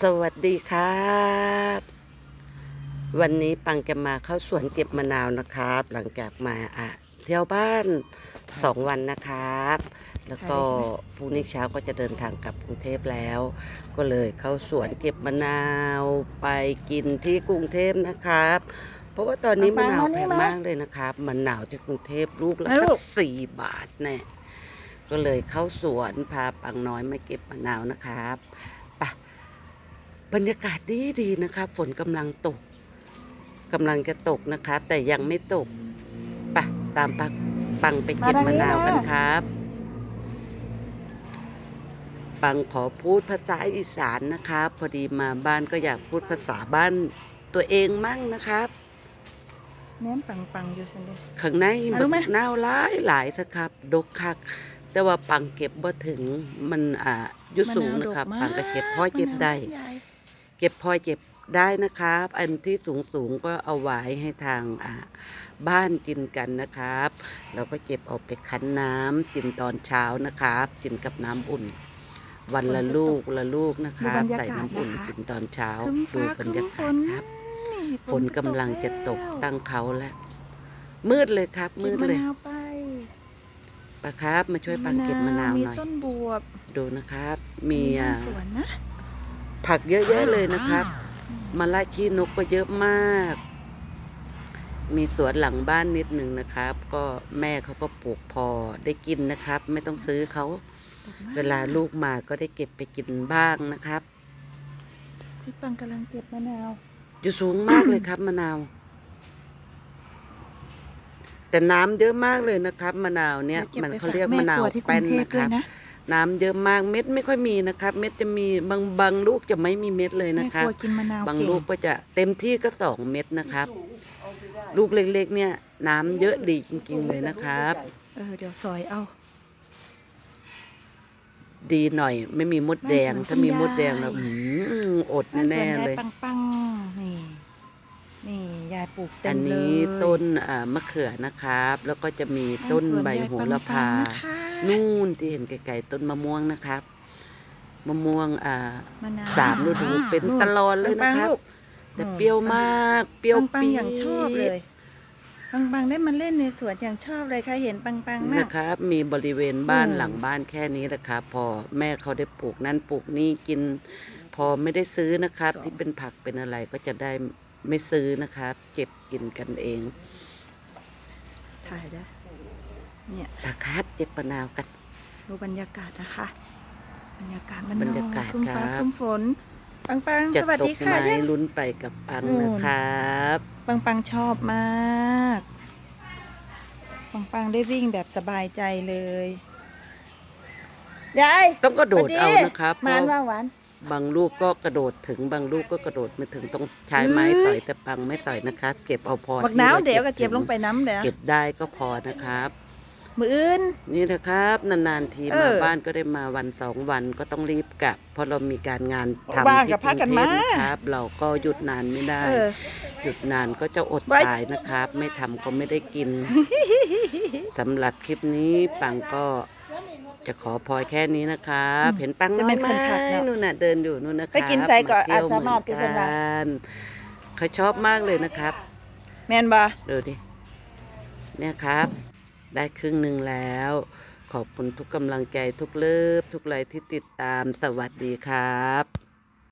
สวัสดีครับ วันนี้ปังจะมาเข้าสวนเก็บมะนาวนะครับ หลังจากมาอะเที่ยวบ้านสองวันนะครับ แล้วก็พรุ่งนี้เช้าก็จะเดินทางกลับกรุงเทพแล้ว ก็เลยเข้าสวนเก็บมะนาวไปกินที่กรุงเทพนะครับ เพราะว่าตอนนี้มะนาวแพงมากเลยนะครับมะนาวที่กรุงเทพลูกละตั้งสี่บาทแน่ก็เลยเข้าสวนพาปังน้อยมาเก็บมะนาวนะครับไป บรรยากาศดีดีๆนะครับฝนกำลังตกกำลังจะตกนะครับแต่ยังไม่ตกไปตามปังปังไปเก็บมะนาวกันครับ ปังขอพูดภาษาอีสานนะครับ พอดีมาบ้านก็อยากพูดภาษาบ้านตัวเองมั่งนะครับแม่นปังปังๆอยู่ฉันเลยข้างในอะบัรู้ไหมกนาวหลายหลายสักครับ ดกคัก แต่ว่าปังเก็บบ่ถึงมันอ่าอยุสูงนะครับ ปังก็เก็บพอเก็บได้ เก็บพอเก็บได้นะครับ อันที่สูงสูงๆก็เอาไว้ให้ทางอ่าบ้านกินกันนะครับแล้วก็เก็บเอาไปคั้นน้ำกินตอนเช้านะครับ กินกับน้ำอุ่น วันละลูกละลูกนะครับใส่น้ำอุ่นกินตอนเช้าดูบรรยากาศครับฝนกำลังจะตกตั้งเขาแล้วมืดเลยครับ มืมืดดเลยมะนาวไปปะครับ มาช่วยปังเก็บมะนาวหน่อยมีต้นบวบดูนะครับ มีมีอ่าสวนนะ ผักเยอะๆเลยนะครับมะละขี้นกก็เยอะมาก มีสวนหลังบ้านนิดหนึ่งนะครับ ก็แม่เขาก็ปลูกพอได้กินนะครับ ไม่ต้องซื้อเขาตกมกเวลาลูกมาก็ได้เก็บไปกินบ้างนะครับพี่ปังกำลังเก็บมะนาว อยู่สูงมากเลยครับมะนาว แต่น้ำเยอะมากเลยนะครับมะนาวเนี่ยดี๋วมันไปเขาฝเรียกแมะนาวครัที่กแป้รุนงเทพนะคด้วยรับ นะน้ำเยอะมากเม็ดไม่ค่อยมีนะครับ เม็ดจะมีบางบางลูกจะไม่มีเม็ดเลยแม่นะคครับรัวกินมะนาวบางเก่งลูกก็จะเต็มที่ก็สองเม็ดนะครับ ลูกเล็กๆ เนี่ย น้ำเยอะดีจริง ๆ เลยนะครับเออเดี๋ยวซอยเอาดีหน่อย ไม่มีมดแดงบ้านสวนถ้ามีคุณมดแดงยายแล้วอืมอดบ้านสวนแน่ยายๆเลยปังปังๆนี่นี่ยายปลูกเต็อัมนเลยนี้ต้นอ่ามะเขือนะครับ แล้วก็จะมีบ้านต้นสวนใบยายโหปังระปัพาง นะคะนู่นที่เห็นไกลๆต้นมะม่วงนะครับ มะม่วงอ่ามะนาวสามฤดูเป็นตลอดเลยนะครับ ปังๆลูกแต่เปรี้ยวมาก เปรี้ยวปังปี๊ๆอย่างชอบเลย ปังปังๆได้มาเล่นในสวนอย่างชอบเลยใครเห็นปังปังๆมาก นะครับ มีบริเวณบ้านอืม หลังบ้านแค่นี้แหละครับพอแม่เขาได้ปลูกนั่นปลูกนี่กิน พอไม่ได้ซื้อนะครับ ที่เป็นผักเป็นอะไรก็จะได้ไม่ซื้อนะครับ เก็บกินกันเองถ่ายได้ เนี่ยนะครับเจ็บปะนาวกัน ดูบรรยากาศนะคะ บรรยากาศมันบรรยากาศครึ้มฟ้าครับครึ้มฝน ปังปังจะสวัสตดีกค่ะไหมยัง ลุ้นไปกับปังนู่นนะครับ ปังปังชอบมาก ปังปังได้วิ่งแบบสบายใจเลยยายต้องกระโดดสวัสเอานะครับเพมานราะว่าหวาน บางลูกก็กระโดดถึงบางลูกก็กระโดดไม่ถึงต้องใช้ไม้เอ้ยต่อยแต่ปังไม่ต่อยนะครับ เก็บเอาพอบักที่หนาวราเดี๋ยวก็ถึเจ็บลงไปน้ำเดี๋ยวเก็บได้ก็พอนะครับ มืออื่น นี่นะครับ นานๆทีเอมาอบ้านก็ได้มาวันสองวันก็ต้องรีบกลับเพราะเรามีการงานทำว่างที่กับกพัรุกงกันเทมา พนะครับ เราก็หยุดนานไม่ได้ เออ หยุดนานก็จะอดไว้ ตายนะครับ ไม่ทำก็ไม่ได้กินสำหรับคลิปนี้ปังก็จะขอพลอยแค่นี้นะครับเห็นปังน้อยไหมนู่นน่ะเดินอยู่นู่นนะครับไปกินไส้ก่อนเที่ยวอาสามารถเหมือนไปเป็นไรกั นเขาชอบมากเลยนะครับ แมนบ่ดูดิเนี่ยครับ ได้ครึ่งหนึ่งแล้ว ขอบคุณทุกกำลังใจทุกเลิฟทุกไลค์ที่ติดตามสวัสดีครับ